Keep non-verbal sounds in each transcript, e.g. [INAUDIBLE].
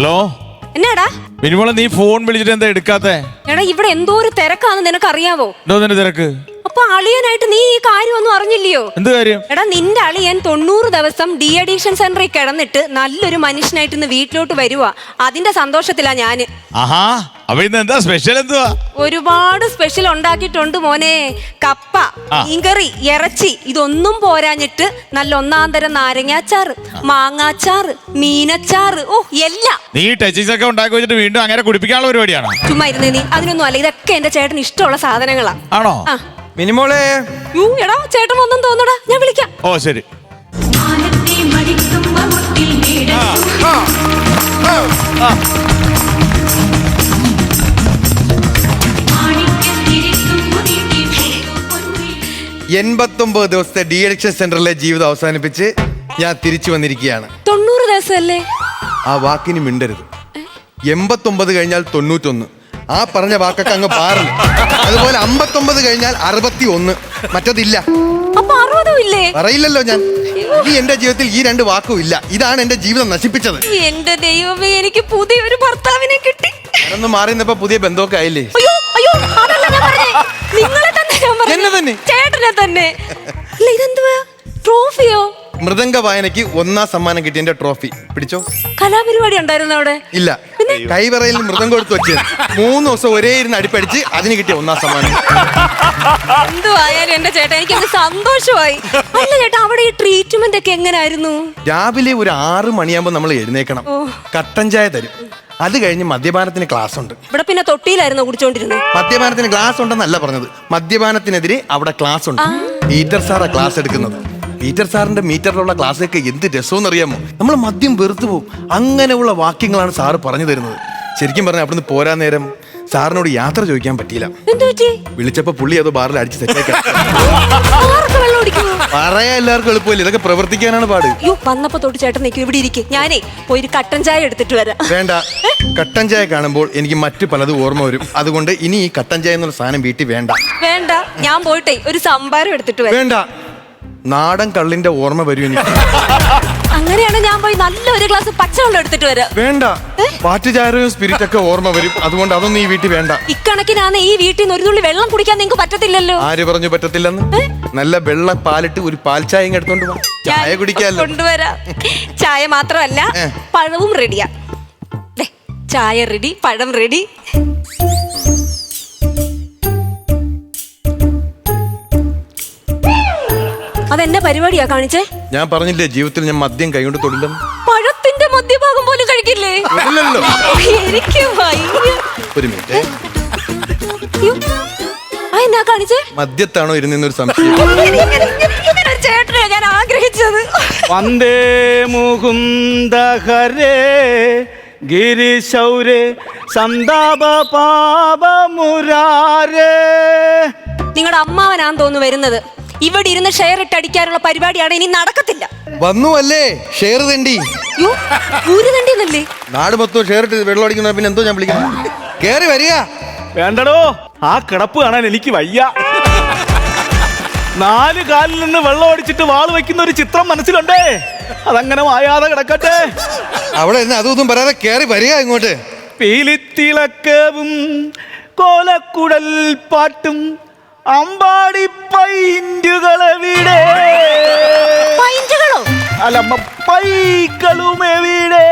Hello? എന്നാടാ? മിനിമോളെ നീ phone വിളിച്ചിട്ട് എന്താ എടുക്കാത്തെ? എടാ ഇവിടെ എന്തോ ഒരു തിരക്കാന്ന് നിനക്കറിയാവോ? എന്തോ നിന്റെ തിരക്ക്? അളിയനായിട്ട് നീ ഈ കാര്യം ഒന്നും അറിഞ്ഞില്ലയോ? എന്ത് കാര്യം? എടാ നിന്റെ അളിയൻ തൊണ്ണൂറ് ദിവസം ഡി അഡീഷൻ സെന്ററിൽ കിടന്നിട്ട് നല്ലൊരു മനുഷ്യനായിട്ട് ഇന്ന് വീട്ടിലോട്ട് വരുവാ. അതിന്റെ സന്തോഷത്തിലാ ഞാൻ. ആഹാ അപ്പൊ ഇന്ന് എന്താ സ്പെഷ്യൽ എന്തുവാ? ഒരുപാട് സ്പെഷ്യൽ ഉണ്ടാക്കിയിട്ടുണ്ട് മോനെ. കപ്പ. മീൻകറി ഇറച്ചി ഇതൊന്നും പോരാഞ്ഞിട്ട് നല്ല ഒന്നാം തരം നാരങ്ങാച്ചാറ് മാങ്ങാച്ചാറ് മീനച്ചാറ് ഓ എല്ലാം. നീ ടച്ചീസ് ഒക്കെ ഉണ്ടാക്കി വെച്ചിട്ട് വീണ്ടും അങ്ങനെ കുടിപ്പിക്കാനുള്ള പരിപാടിയാണ്? ചുമ്മാ ഇരുന്നേ നീ. അതിനൊന്നും അല്ല ഇതൊക്കെ എന്റെ ചേട്ടന് ഇഷ്ടമുള്ള സാധനങ്ങളാണ് ആണോ? ആ. മിനിമോളെ. യൂ എടാ ചേട്ടൻ വന്നും തോന്നടാ ഞാൻ വിളിക്കാം. ഓ ശരി. മാനത്തെ മടിക്കുമ്പ മുട്ടിൽ വീട് മാണിക്യത്തിരിക്കും മുടിയിൽ പൊന്നിൽ എൺപത്തൊമ്പത് ദിവസത്തെ ഡി അഡിക്ഷൻ സെന്ററിലെ ജീവിതം അവസാനിപ്പിച്ച് ഞാൻ തിരിച്ചു വന്നിരിക്കുകയാണ്. തൊണ്ണൂറ് ദിവസമല്ലേ? ആ വാക്കിന് മിണ്ടരുത്. എൺപത്തൊമ്പത് കഴിഞ്ഞാൽ തൊണ്ണൂറ്റൊന്ന്. ആ പറഞ്ഞ വാക്കൊക്കെ അങ്ങ് പാറില്ല അതുപോലെ അമ്പത്തൊമ്പത് കഴിഞ്ഞാൽ അറുപത്തി ഒന്ന് മറ്റതില്ല. അപ്പൊ അറുപതും ഇല്ലേ പറയില്ലല്ലോ ഞാൻ. ഈ എന്റെ ജീവിതത്തിൽ ഈ രണ്ട് വാക്കും ഇല്ല ഇതാണ് എന്റെ ജീവിതം നശിപ്പിച്ചത്. എന്റെ ദൈവമേ എനിക്ക് പുതിയൊരു ഭർത്താവിനെ കിട്ടി. അതൊന്നും മാറി നിന്നപ്പോ പുതിയ ബന്ധമൊക്കെ ആയില്ലേ? അയ്യോ അയ്യോ അതല്ല ഞാൻ പറഞ്ഞേ. നിങ്ങളെ തന്നെ ഞാൻ പറഞ്ഞേ. എന്നെ തന്നെ? ചേട്ടനെ തന്നെ. അല്ല ഇതെന്തുവാ? ട്രോഫിയോ? മൃദംഗ വായനയ്ക്ക് ഒന്നാം സമ്മാനം കിട്ടിയ എന്റെ ട്രോഫി പിടിച്ചോ? കലാപരിപാടി ഉണ്ടായിരുന്നു അവിടെ? ഇല്ല. കൈവറയിൽ മൃദംഗം കൊടുത്ത് വെച്ചത് മൂന്ന് ദിവസം ഒരേ ഇരുന്ന് അടിപ്പടിച്ച് അതിന് കിട്ടിയ ഒന്നാം സമ്മാനം. എന്തുവായാലും എന്റെ ചേട്ടാ എനിക്ക് സന്തോഷമായി. അല്ല ചേട്ടാ അവിടെ ഈ ട്രീറ്റ്മെന്റ് ഒക്കെ എങ്ങനായിരുന്നു? രാവിലെ ഒരു ആറ് മണിയാകുമ്പോൾ നമ്മൾ എഴുന്നേക്കണം കട്ടൻ ചായ തരും. അത് കഴിഞ്ഞ് മദ്യപാനത്തിന് ക്ലാസ് ഉണ്ട്. ഇവിടെ പിന്നെ തൊട്ടിയിലായിരുന്നു കുടിച്ചോണ്ടിരുന്നത് മദ്യപാനത്തിന് ക്ലാസ് ഉണ്ടെന്നല്ല പറഞ്ഞത്. മദ്യപാനത്തിനെതിരെ അവിടെ ക്ലാസ് ഉണ്ട്. ടീച്ചർ സാറാ ക്ലാസ് എടുക്കുന്നത്. പീറ്റർ സാറിന്റെ മീറ്ററിലുള്ള ക്ലാസ്സൊക്കെ എന്ത് രസമെന്ന് അറിയാമോ നമ്മൾ മദ്യം വെറുത്തു പോകും. അങ്ങനെയുള്ള വാക്യങ്ങളാണ് സാറ് പറഞ്ഞു തരുന്നത്. ശരിക്കും പറഞ്ഞാൽ അവിടുന്ന് പോരാൻ നേരം സാറിനോട് യാത്ര ചോദിക്കാൻ പറ്റിയില്ല. വിളിച്ചപ്പോ പുള്ളി അതോ ബാറിൽ അടിച്ച് പറയാ എല്ലാവർക്കും എളുപ്പമില്ല. ഇതൊക്കെ പ്രവർത്തിക്കാനാണ് പാട്. അയ്യോ വന്നപ്പോ തൊട്ട് ചേട്ടൻ നിൽക്കും ഇവിടെ ഇരിക്കും. ഞാനേ പോയി ഒരു കട്ടൻ ചായ എടുത്തിട്ട് വരാം. വേണ്ട. കട്ടൻ ചായ കാണുമ്പോൾ എനിക്ക് മറ്റു പലതും ഓർമ്മ വരും. അതുകൊണ്ട് ഇനി ഈ കട്ടൻ ചായ എന്നുള്ള സാധനം വീട്ടിൽ വേണ്ട. വേണ്ട. ഞാൻ പോയിട്ടേ ഒരു സംഭാരം എടുത്തിട്ട് വരാം. വേണ്ട. നാടൻ കള്ളിന്റെ ഓർമ്മ വരും എനിക്ക്. അങ്ങനെയാണ് ഞാൻ പോയി നല്ല ഒരു ഗ്ലാസ് പച്ചവെള്ളം എടുത്തിട്ട് വരാം. വേണ്ട. പാറ്റുചാരവും സ്പിരിറ്റ് ഒക്കെ ഓർമ്മ വരും. അതുകൊണ്ട് അതൊന്നും ഈ വീട്ടിൽ വേണ്ട. ഇക്കണക്കിനാണ് ഈ വീട്ടിൽ നിന്ന് ഒരു തുള്ളി വെള്ളം കുടിക്കാൻ നിങ്ങൾക്ക് പറ്റത്തില്ലല്ലോ. ആര് പറഞ്ഞു പറ്റത്തില്ലെന്ന്? നല്ല വെള്ള പാലിട്ട് ഒരു പാൽ ചായ ഇങ്ങ് എടുത്തോണ്ട് ചായ കുടിക്കാല്ലോ. കൊണ്ടുവരാ. ചായ മാത്രമല്ല പഴവും റെഡിയാ ചായ റെഡി പഴം റെഡി അതെന്നെ പരിപാടിയാ കാണിച്ചേ? ഞാൻ പറഞ്ഞില്ലേ ജീവിതത്തിൽ ഞാൻ മദ്യം കൈകൊണ്ട് തൊടില്ലെന്ന്? പഴത്തിന്റെ മദ്യഭാഗം പോലും കഴിക്കില്ലേ? തൊടില്ലല്ലോ എനിക്ക് വയ്യ. ഒരു മിനിറ്റ്. അയ്യോ. കാണിച്ചേ? മദ്യത്താണോ ഇരുന്നൊരു സംശയം. ഇങ്ങനെ- ഒരു ചേട്ടനെയാ ഞാൻ ആഗ്രഹിച്ചത്. വന്ദേ മുകുന്ദഹരേ ഗിരിശൗരേ സന്താപ പാപ മുരാരേ. നിങ്ങളുടെ അമ്മാവനാന്ന് തോന്നുന്നു വരുന്നത്. ഇവിടെ ഇരുന്ന് ഷെയർ ഇട്ട് അടിക്കാനുള്ള പരിപാടിയാണ് ഇനി നടക്കത്തില്ല. വന്നു അല്ലേ ഷെയർ തണ്ടി. യോ ഊര് തണ്ടിന്നല്ലേ നാട് മൊത്തം ഷെയർ ഇട്ട് വെള്ളം അടിക്കുന്ന പിന്നെ എന്തോ ഞാൻ വിളിക്കണം കേറി വരിക. വേണ്ടടോ ആ കിടപ്പ് കാണാൻ എനിക്ക് വയ്യ. നാല് കാലിൽ നിന്ന് വെള്ളം അടിച്ചിട്ട് വാൾ വെക്കുന്ന ഒരു ചിത്രം മനസ്സിലുണ്ടേ? അതങ്ങനെ വായാതെ കിടക്കട്ടെ. അവിടെ ഇരുന്ന് അതും ഇതും പറയാതെ കേറി വരിക ഇങ്ങോട്ട്. പീലിത്തിളക്കവും കോലക്കുടൽ പാട്ടും അമ്പാടി പൈന്റുകളെവിടെ അല്ല പൈക്കളും എവിടെ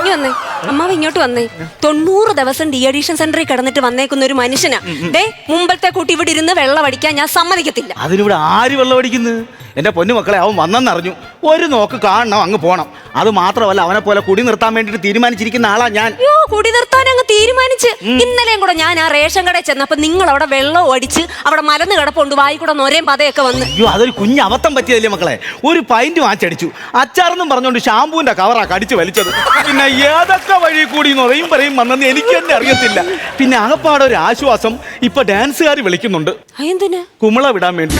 ഇനി വന്നേ. അമ്മാവ് ഇങ്ങോട്ട് വന്നേ. തൊണ്ണൂറ് ദിവസം ഡി അഡീഷൻ സെന്ററിൽ കിടന്നിട്ട് വന്നേക്കുന്ന ഒരു മനുഷ്യനാ. ദേ മുമ്പത്തെ കൂട്ടി ഇവിടെ ഇരുന്ന് വെള്ളം അടിക്കാൻ ഞാൻ സമ്മതിക്കത്തില്ല. അതിനിവിടെ ആര് വെള്ളം അടിക്കുന്നു? എന്റെ പൊന്നു മക്കളെ അവൻ വന്നെന്നറിഞ്ഞു. ഒരു നോക്ക് കാണണം അങ്ങ് പോണം. അത് മാത്രമല്ല അവനെ പോലെ കുടി നിർത്താൻ വേണ്ടിട്ട് തീരുമാനിച്ചിരിക്കുന്ന ആളാ ഞാൻ. അയ്യോ കുടി നിർത്താൻ അങ്ങ് തീരുമാനിച്ച്. ഇന്നലെയും കൂടെ ഞാൻ ആ റേഷൻ കടയിൽ ചെന്നപ്പോ നിങ്ങൾ അവിടെ വെള്ളം അടിച്ച് അവിടെ മലന്ന് കിടപ്പുണ്ട് വായി കൂടെ നൊരയും പതയൊക്കെ വന്ന്. അയ്യോ അതൊരു കുഞ്ഞ് അബദ്ധം പറ്റിയതല്ലേ മക്കളെ? ഒരു പൈന്റ് വാച്ചടിച്ചു അച്ചാറെന്നും പറഞ്ഞുകൊണ്ട് ഷാമ്പൂവിന്റെ കവറാ കടിച്ചു വലിച്ചത്. പിന്നെ ഏതൊക്കെ വഴി കൂടി നുറയും പറയും വന്നെന്ന് എനിക്ക് തന്നെ അറിയത്തില്ല. പിന്നെ ആകപ്പാടെ ഒരു ആശ്വാസം ഇപ്പൊ ഡാൻസുകാർ വിളിക്കുന്നുണ്ട്. എന്തിന്? കുമിള വിടാൻ വേണ്ടി.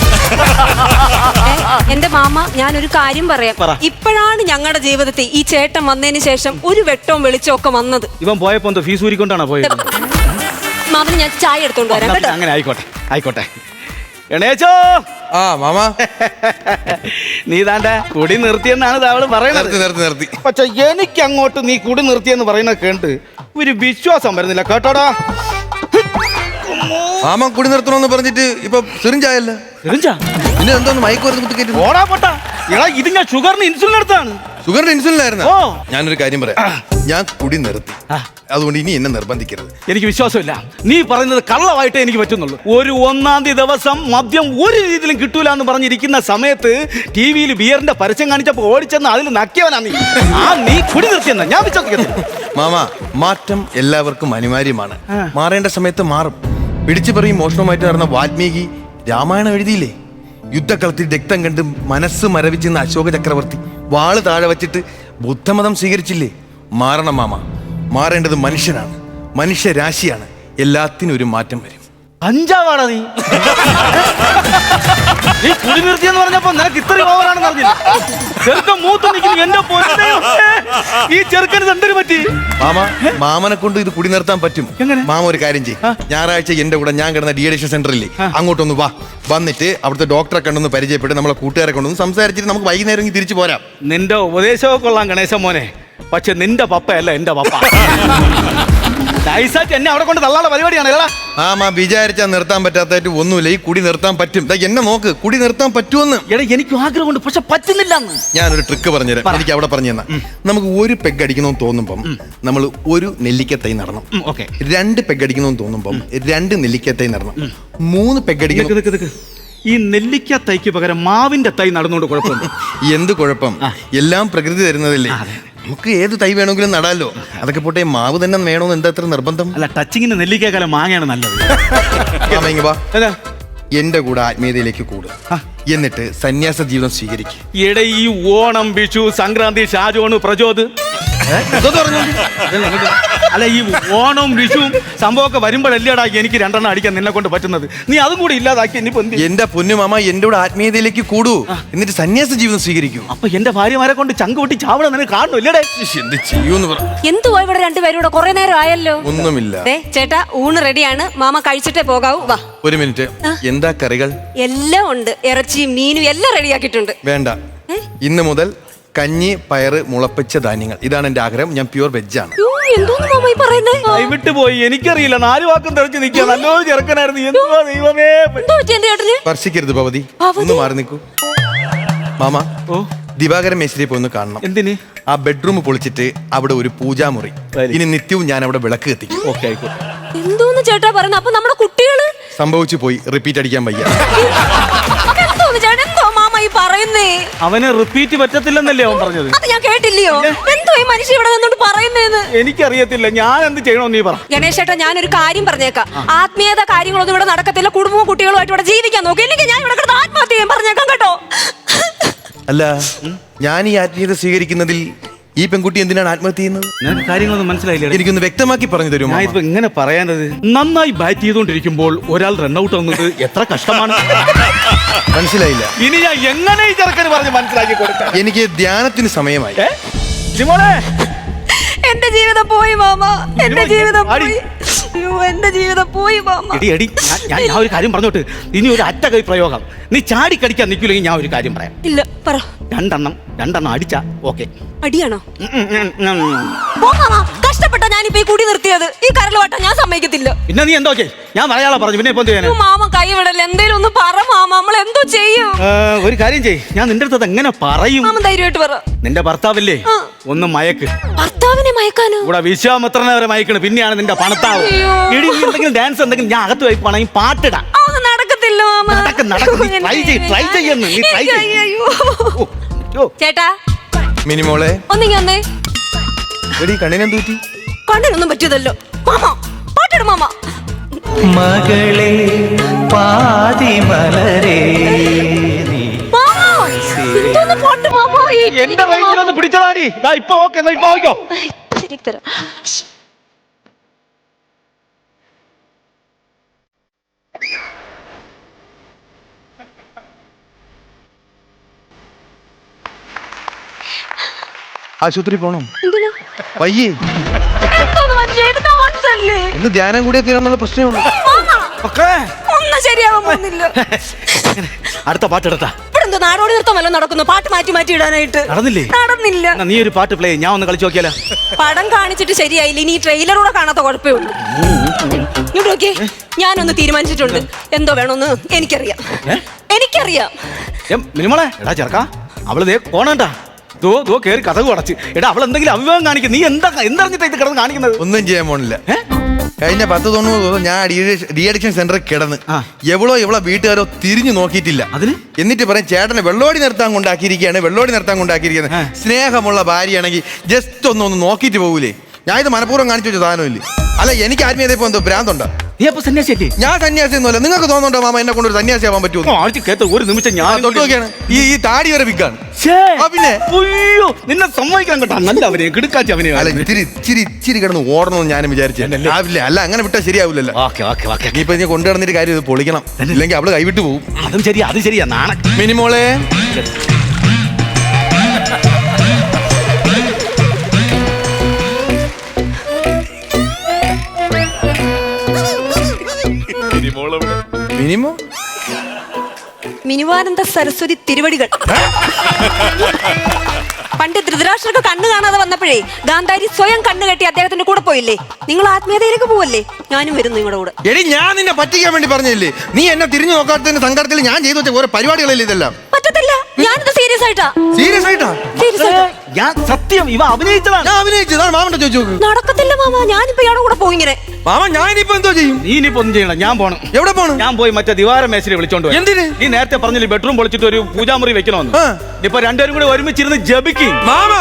എന്റെ മാമ ഞാൻ ഒരു കാര്യം പറയാം. പറ. ഇപ്പോഴാണ് ഞങ്ങളുടെ ജീവിതത്തിൽ ഈ ചേട്ടൻ വന്നതിന് ശേഷം ഒരു വെട്ടവും വെളിച്ചവും ഒക്കെ വന്നത്. ഇവൻ പോയപ്പോ എന്തോ ഫീസ് ഊരിക്കൊണ്ടാണോ പോയത്? മാമന് ഞാൻ ചായ എടുത്തോണ്ട് വരാം അങ്ങനെ ആയിക്കോട്ടെ ആയിക്കോട്ടെ. ഗണേശോ ആ മാമാ. നീ താണ്ട കുടി നിർത്തിയെന്നാണ് താവൾ പറയുന്നത് നിർത്തി നിർത്തി നിർത്തി. പക്ഷെ എനിക്ക് അങ്ങോട്ട് നീ കുടി നിർത്തിയെന്ന് പറയുന്നത് കേണ്ട് ഒരു വിശ്വാസം വരുന്നില്ല. കേട്ടോടാ. മാമ കുടി നിർത്തണമെന്ന് പറഞ്ഞിട്ട് ഇപ്പൊ സിറിഞ്ചായല്ലോ? പിന്നെ എന്തോന്ന് മയക്കുമരുന്ന് കുത്തിക്കേറ്റ് ഓടാ പൊട്ടാ. എടാ ഇത് ഞാൻ ഷുഗറിന് ഇൻസുലിൻ എടുത്താണ് ഷുഗറിന്റെ ഇൻസുലിനായിരുന്നു ഓ. ഞാനൊരു കാര്യം പറയാം. ഞാൻ കുടി നിർത്തി. ആ. അതുകൊണ്ട് ഇനി എന്നെ നിർബന്ധിക്കരുത്. എനിക്ക് വിശ്വാസമില്ല. നീ പറയുന്നത് കള്ളമായിട്ടേ എനിക്ക് പറ്റുന്നുള്ളൂ. ഒരു ഒന്നാം തീയതി ദിവസം മദ്യം ഒരു രീതിയിലും കിട്ടൂല എന്ന് പറഞ്ഞിരിക്കുന്ന സമയത്ത് ടി വിയിൽ ബിയറിന്റെ പരസ്യം കാണിച്ചപ്പോ ഓടിച്ചെന്ന് അതിൽ നക്കിയവനാ നീ. ആ നീ കുടി നിർത്തിയെന്ന. ഞാൻ വിശ്വസിക്കുന്നു മാമ മാറ്റം എല്ലാവർക്കും അനിവാര്യമാണ്. മാറേണ്ട സമയത്ത് മാറും. പിടിച്ചു പറയും മോഷണമായിട്ട് നടന്ന വാൽമീകി രാമായണം എഴുതിയില്ലേ? യുദ്ധക്കളത്തിൽ രക്തം കണ്ട് മനസ്സ് മരവിച്ചെന്ന അശോക ചക്രവർത്തി വാൾ താഴെ വച്ചിട്ട് ബുദ്ധമതം സ്വീകരിച്ചില്ലേ? മാറണം മാമ. മാറേണ്ടത് മനുഷ്യനാണ്. മനുഷ്യരാശിയാണ്. എല്ലാത്തിനും ഒരു മാറ്റം വരും. അഞ്ചാവാടാ നീ. [LAUGHS] നീ കുടി നിർത്തിയെന്ന് പറഞ്ഞപ്പോ നിനക്ക് ഇത്രയും ഓവറാണെന്ന് അറിഞ്ഞില്ല? ചെറുക്കൻ മൂത്ത് നിൽക്കുന്നു എന്റെ പൊന്നേ. ഈ ചെറുക്കന് എന്തൊരു പറ്റി? മാമ മാമനെ കൊണ്ട് ഇത് കുടി നിർത്താൻ പറ്റും. എങ്ങനെ? മാമ ഒരു കാര്യം ചെയ്യും. ഞായറാഴ്ച എന്റെ കൂടെ ഞാൻ കിടന്ന ഡി അഡിഷൻ സെന്ററില്ലേ അങ്ങോട്ടൊന്ന് വാ. വന്നിട്ട് അവിടുത്തെ ഡോക്ടറെ കണ്ടൊന്ന് പരിചയപ്പെട്ട് നമ്മളെ കൂട്ടുകാരെ കൊണ്ടൊന്ന് സംസാരിച്ചിട്ട് നമുക്ക് വൈകുന്നേരം ഇങ്ങ് തിരിച്ചു പോരാം. നിന്റെ ഉപദേശമൊക്കെ കൊള്ളാം ഗണേശ മോനെ. പക്ഷെ നിന്റെ പപ്പയല്ല എന്റെ പപ്പ. [LAUGHS] നൈസായിട്ട് എന്നെ അവിടെ കൊണ്ട് തള്ളാനുള്ള പരിപാടിയാണ് എടാ ആ മാ വിചാരിച്ചാൽ നിർത്താൻ പറ്റാത്തായിട്ട് ഒന്നുമില്ല. ഈ കുടി നിർത്താൻ പറ്റും. ദാ എന്നെ നോക്ക് കുടി നിർത്താൻ പറ്റുമെന്ന്. എടാ എനിക്ക് ആഗ്രഹമുണ്ട് പക്ഷെ പറ്റുന്നില്ല ഞാനൊരു ട്രിക്ക് പറഞ്ഞുതരാം. എനിക്ക് അവിടെ പറഞ്ഞു തന്നാ. നമുക്ക് ഒരു പെഗ് അടിക്കണമെന്ന് തോന്നുമ്പം നമ്മൾ ഒരു നെല്ലിക്കത്തൈ നടണം. ഓക്കെ. രണ്ട് പെഗ് അടിക്കണമെന്ന് തോന്നുമ്പം രണ്ട് നെല്ലിക്കത്തൈ നടണം. മൂന്ന് പെഗ് അടിക്കണം. ഈ നെല്ലിക്ക തൈക്ക് പകരം മാവിന്റെ തൈ നടന്നുകൊണ്ട് കുഴപ്പമുണ്ട്? എന്ത് കുഴപ്പം? എല്ലാം പ്രകൃതി തരുന്നതല്ലേ? നമുക്ക് ഏത് തൈ വേണമെങ്കിലും നടാലോ? അതൊക്കെ പോട്ടെ മാവ് തന്നെ വേണമെന്ന് എന്താ അത്ര നിർബന്ധം? അല്ല ടച്ചിങ്ങിന് നെല്ലിക്കക്കാലം മാങ്ങയാണ് നല്ലത്. [LAUGHS] വാ? എന്റെ കൂടെ ആത്മീയതയിലേക്ക് കൂടും. എന്നിട്ട് സന്യാസ ജീവിതം സ്വീകരിക്കും. ഇടയി ഈ ഓണം വിഷു സംക്രാന്തി ഷാജോണ് പ്രചോദ് അല്ല ഈ ഓണവും വിഷുവും സംഭവമൊക്കെ വരുമ്പോഴല്ലേടാ എനിക്ക് രണ്ടെണ്ണം അടിക്കാൻ നിന്നെ കൊണ്ട് പറ്റുന്നത്? നീ അതും കൂടി ഇല്ലാതാക്കി ഇനിയിപ്പോ എന്ത് ചെയ്യും? എന്റെ പൊന്നുമാമ എന്റെ കൂടെ ആത്മീയതയിലേക്ക് കൂടൂ. എന്നിട്ട് സന്യാസ ജീവിതം സ്വീകരിക്കും. അപ്പൊ എന്റെ ഭാര്യമാരെ കൊണ്ട് ചങ്ക് പൊട്ടി ചാവണം നിനക്ക് കാണണം ഇല്ലടേ? ഇശ്ശ്, എന്ത് ചെയ്യൂന്ന് പറ. എന്തുവാ ഇവിടെ രണ്ടുപേരും കൂടെ കുറെ നേരം ആയല്ലോ? ഒന്നുമില്ല. ദേ ചേട്ടാ ഊണ് റെഡിയാണ്. മാമ കഴിച്ചിട്ടേ പോകാവൂ. വാ. ഒരു മിനിറ്റ്. എന്താ കറികൾ? എല്ലാം ഉണ്ട്. ഇറച്ചി മീനും എല്ലാം റെഡിയാക്കിയിട്ടുണ്ട്. വേണ്ട. ഇന്ന് മുതൽ കഞ്ഞി പയറ് മുളപ്പിച്ച ധാന്യങ്ങൾ. ഇതാണ് എന്റെ ആഗ്രഹം. ഞാൻ പ്യുവർ വെജ് ആണ്. എന്തോന്ന് മാമ ഈ പറയുന്നേ? കൈവിട്ട് പോയി. എനിക്കറിയില്ല. നാല് വാക്കും തെളിച്ച് നിൽക്കുക നല്ലൊരു ചെറുക്കനായിരുന്നു. എന്തുവാ ദൈവമേ? എന്തോ പറ്റി എന്റെ ചേട്ടന് സ്പർശിക്കരുത് ഭവതി. ഭവതി? ഒന്ന് മാറി നിൽക്കൂ. മാമ ഓ. ദിവാകരൻ മേശ്രിയെ പോയി ഒന്ന് കാണണം. എന്തിന്? ആ ബെഡ്റൂം പൊളിച്ചിട്ട് അവിടെ ഒരു പൂജാമുറി. ശരി. ഇനി നിത്യവും ഞാൻ അവിടെ വിളക്ക് കത്തിക്കും. ഓക്കെ ആയിക്കോട്ടെ. എന്തോന്ന് ചേട്ടാ പറയുന്നത് അപ്പൊ നമ്മുടെ കുട്ടികൾ? സംഭവിച്ചു പോയി. റിപ്പീറ്റ് അടിക്കാൻ വയ്യ. [LAUGHS] പറയുന്നേ? അവന് റിപ്പീറ്റ് പറ്റത്തില്ലെന്നല്ലേ അവൻ പറഞ്ഞത്. അത് ഞാൻ കേട്ടില്ലയോ? എന്തോ ഈ മനുഷ്യ ഇവിടെ നിന്നോണ്ട് പറയുന്നേന്ന്? എനിക്കറിയത്തില്ല. ഞാൻ എന്ത് ചെയ്യണോ നീ പറ. ഗണേശേട്ടാ ഞാൻ ഞാനൊരു കാര്യം പറഞ്ഞേക്കാം. ആത്മീയത കാര്യങ്ങളൊന്നും ഇവിടെ നടക്കത്തില്ല. കുടുംബവും കുട്ടികളുമായിട്ട് ഇവിടെ ജീവിക്കാൻ നോക്കി. ഇല്ലെങ്കിൽ ഞാൻ ഇവിടെ കിടന്ന് ആത്മഹത്യ ചെയ്യാൻ പറഞ്ഞേക്കാം കേട്ടോ. അല്ല ഞാൻ ഈ ആത്മീയത സ്വീകരിക്കുന്നതിൽ ഈ പെൺകുട്ടി എന്തിനാണ് ആത്മഹത്യ ചെയ്യുന്നത്? ഞാൻ കാര്യങ്ങളൊന്നും മനസ്സിലായില്ല? എനിക്കൊന്ന് വ്യക്തമാക്കി പറഞ്ഞു തരും ഞാൻ ഇപ്പൊ ഇങ്ങനെ പറയാനത്? നന്നായി ബാറ്റ് ചെയ്തുകൊണ്ടിരിക്കുമ്പോൾ ഒരാൾ റണ്ണൌട്ട് ആവുന്നത് എത്ര കഷ്ടമാണ്. [LAUGHS] മനസ്സിലായില്ല. ഇനി ഞാൻ എങ്ങനെ ഈ ചെറുക്കന് പറഞ്ഞ് മനസ്സിലാക്കി കൊടുക്കാം? എനിക്ക് ധ്യാനത്തിന് സമയമായി. ഏ? ജിമോളെ? എന്റെ ജീവിതം പോയി മാമ. എന്റെ ജീവിതം പോയി. അയ്യോ എന്റെ ജീവിതം പോയി മാമ. എടി എടി ഞാൻ- ഞാൻ ഞാൻ ഒരു കാര്യം പറഞ്ഞോട്ട്. ഇനി ഒരു അറ്റ കൈ പ്രയോഗം. നീ ചാടി കടിക്കാൻ നിൽക്കില്ലെങ്കിൽ ഞാൻ ഒരു കാര്യം പറയാം. ഇല്ല പറ. രണ്ടെണ്ണം രണ്ടെണ്ണം അടിച്ച ഓക്കെ. അടിയാണോ? പോ മാമ. കഷ്ടപ്പെട്ട ഞാനിപ്പോ ഈ കൂടി നിർത്തിയത്. ഈ കരളുവാട്ട ഞാൻ സമ്മതിക്കത്തില്ല. പിന്നെ നീ എന്തോ ചെയ് ഞാൻ മലയാളം പറഞ്ഞു പിന്നെ ഇപ്പൊ എന്ത് ചെയ്യാനാ? അയ്യോ, മാമ കൈ വിടല്ലേ? എന്തേലും ഒന്ന് പറ മാമ. നമ്മൾ എന്തോ ചെയ്യും. ഏ, ഒരു കാര്യം ചെയ് ഞാൻ നിന്റെ അടുത്ത് അത് എങ്ങനെ പറയും? മാമ ധൈര്യമായിട്ട് പറ. നിന്റെ ഭർത്താവില്ലേ? ആ. ഒന്ന് മയക്ക്. ഭർത്താവിനെ മയക്കാനോ? ഇവിടെ വിശ്വാമിത്രനെ വരെ മയക്കണ്. പിന്നെയാണ് നിന്റെ പണത്താവ്? അയ്യോ. എടി നീ എന്തെങ്കിലും ഡാൻസ് എന്തെങ്കിലും ഞാൻ അകത്ത് പണയും പാട്ടിടാം. ആ, ഒന്നും നടക്കത്തില്ല മാമ. നടക്കും, നടക്കും. നീ try ചെയ്യ്, try ചെയ്യെന്ന്, നീ try എനിക്ക് അയ്യോ. ഓ, ഓ. ചേട്ടാ. മിനിമോളെ. ഒന്നിങ്ങ വന്നേ. എടി കണ്ണിനെന്ത് പറ്റി? കണ്ണിനൊന്നും പറ്റിയതല്ലോ. മാമ പാട്ടിട മാമ. മകളെ പാതി മലരെ എന്റെ റേഞ്ചിലൊന്ന് പിടിച്ചതാടി. ഇപ്പൊ ഓക്കെ ഇപ്പൊ ഓക്കോ തരാം. ആശുപത്രി പോണം? വയ്യേ. അല്ലേ ഇന്ന് ധ്യാനം കൂടിയ തീരാന്നുള്ള പ്രശ്നമുള്ളൂ ഒക്കെ ഒന്ന് ശരിയാവാൻ പോകുന്നില്ല. അടുത്ത പാട്ട് എടുത്താ. ഇവിടെ എന്തോ നാടോടി നൃത്തം വല്ലതും നടക്കുന്നു. പാട്ട് മാറ്റി മാറ്റി ഇടാനായിട്ട്. നടന്നില്ലേ? നടന്നില്ല. എന്നാ നീ ഒരു പാട്ട് പ്ലേ ഞാൻ ഒന്ന് കളിച്ചു നോക്കിയാലോ? പടം കാണിച്ചിട്ട് ശരിയായില്ല. ഇനി ട്രെയിലറൂടെ കാണാത്ത കുഴപ്പമേ ഉള്ളൂ. ഇങ്ങോട്ട് നോക്കിയേ. ഞാനൊന്ന് തീരുമാനിച്ചിട്ടുണ്ട്. എന്തോ വേണമെന്ന് എനിക്കറിയാം. എനിക്കറിയാം. മിനിമോളെ എടാ ചെറുക്കാ അവൾ ദേ പോണണ്ടാ ദോ ദോ കേറി കഥകു അടച്ച്. എടാ അവൾ എന്തെങ്കിലും അഭിമുഖം കാണിക്കും. നീ എന്താ എന്തറിഞ്ഞിട്ടാ ഇത് കിടന്ന് കാണിക്കുന്നത്? ഒന്നും ചെയ്യാൻ പോണില്ല. ഏ? കഴിഞ്ഞ പത്ത് തൊണ്ണൂറ് ദിവസം ഞാൻ ഡി അഡിക്ഷൻ സെന്ററിൽ കിടന്ന് എവളോ എവളോ വീട്ടുകാരോ തിരിഞ്ഞു നോക്കിയിട്ടില്ല. അതിന്? എന്നിട്ട് പറയും ചേട്ടനെ വെള്ളോടി നിർത്താൻ കൊണ്ടാക്കിയിരിക്കുകയാണ് വെള്ളോടി നിർത്താൻ കൊണ്ടാക്കിയിരിക്കുന്നത്. സ്നേഹമുള്ള ഭാര്യയാണെങ്കിൽ ജസ്റ്റ് ഒന്ന് ഒന്ന് നോക്കിയിട്ട് പോകൂലേ. ഞാൻ ഇത് മനഃപൂർവം കാണിച്ചു വെച്ച സാധനമില്ലേ? അല്ല എനിക്ക് ആത്മീയതയിപ്പോ എന്തോ ഭ്രാന്തുണ്ടോ? നീ അപ്പൊ സന്യാസിയല്ലേ ഞാൻ സന്യാസി ഒന്നുമല്ല നിങ്ങൾക്ക് തോന്നുന്നുണ്ടോ മാമ എന്നെ കൊണ്ടൊരു സന്യാസി ആവാൻ പറ്റുമോ ആഴ്ച കേത്ത ഒരു നിമിഷം ഞാൻ തൊട്ട് നോക്കിയാണ്. ഈ ഈ താടി വരെ വിൽക്കാണ്. പിന്നെ? അയ്യോ നിന്നെ സമ്മതിക്കാൻ കേട്ടോ നല്ല അവനെ കിടക്കാച്ച അവനെ. അല്ല ഇച്ചിരി ഇച്ചിരി ഇച്ചിരി കിടന്ന് ഓടണമെന്ന് ഞാൻ വിചാരിച്ചു. ആവില്ല അല്ല അങ്ങനെ വിട്ടാൽ ശരിയാവില്ലല്ലോ. Okay okay okay. നീ ഞാൻ കൊണ്ടു നടന്നിട്ട് കാര്യം ഇത് പൊളിക്കണം. ഇല്ലെങ്കിൽ അവൾ കൈവിട്ട് പോകും. അതും ശരി അത് ശരിയാ നാണ. മിനിമോളെ. മിനിമോ? മിനിവാനന്ദ സരസ്വതി തിരുവടികൾ. പണ്ട് ധൃതരാഷ്ട്രക്ക് കണ്ണു കാണാതെ വന്നപ്പോഴേ ഗാന്ധാരി സ്വയം കണ്ണു കെട്ടി അദ്ദേഹത്തിന്റെ കൂടെ പോയില്ലേ? നിങ്ങൾ ആത്മീയതയിലേക്ക് പോവല്ലേ? ഞാനും വരുന്നു നിങ്ങളുടെ കൂടെ. എടി ഞാൻ നിന്നെ പറ്റിക്കാൻ വേണ്ടി പറഞ്ഞില്ലേ? നീ എന്നെ തിരിഞ്ഞു നോക്കാത്തതിന്റെ സങ്കടത്തിൽ ഞാൻ ചെയ്തു വെച്ച ഓരോ പരിപാടികളല്ലേ ഇതെല്ലാം. പറ്റത്തില്ല. ഞാനിത് സീരിയസ് ആയിട്ടാ. സീരിയസ് ആയിട്ടാ? സീരിയസ് ആയിട്ടാ. ഞാൻ സത്യം ഇവ അഭിനയിച്ചതാണ്. ഞാൻ അഭിനയിച്ചതാണ് മാമന്റെ ചോദിച്ചു നോക്ക്. നടക്കത്തില്ല മാമ. ഞാനിപ്പോ ഇയാളുടെ കൂടെ പോകും ഇങ്ങനെ. മാമ ഞാൻ ഇനിയിപ്പോ എന്തോ ചെയ്യും? നീ ഇനിയിപ്പോ ഒന്നും ചെയ്യണം ഞാൻ പോണം. എവിടെ പോണം? ഞാൻ പോയി മറ്റേ ദിവാര മേശിനെ വിളിച്ചോണ്ട്. എന്തിന്? നീ നേരത്തെ പറഞ്ഞില്ലേ ബെഡ്റൂം പൊളിച്ചിട്ട് ഒരു പൂജാമുറി വെക്കണമെന്ന്? ആ. ഇപ്പൊ രണ്ടുപേരും കൂടി ഒരുമിച്ചിരുന്ന് ജപിക്കും. മാമ!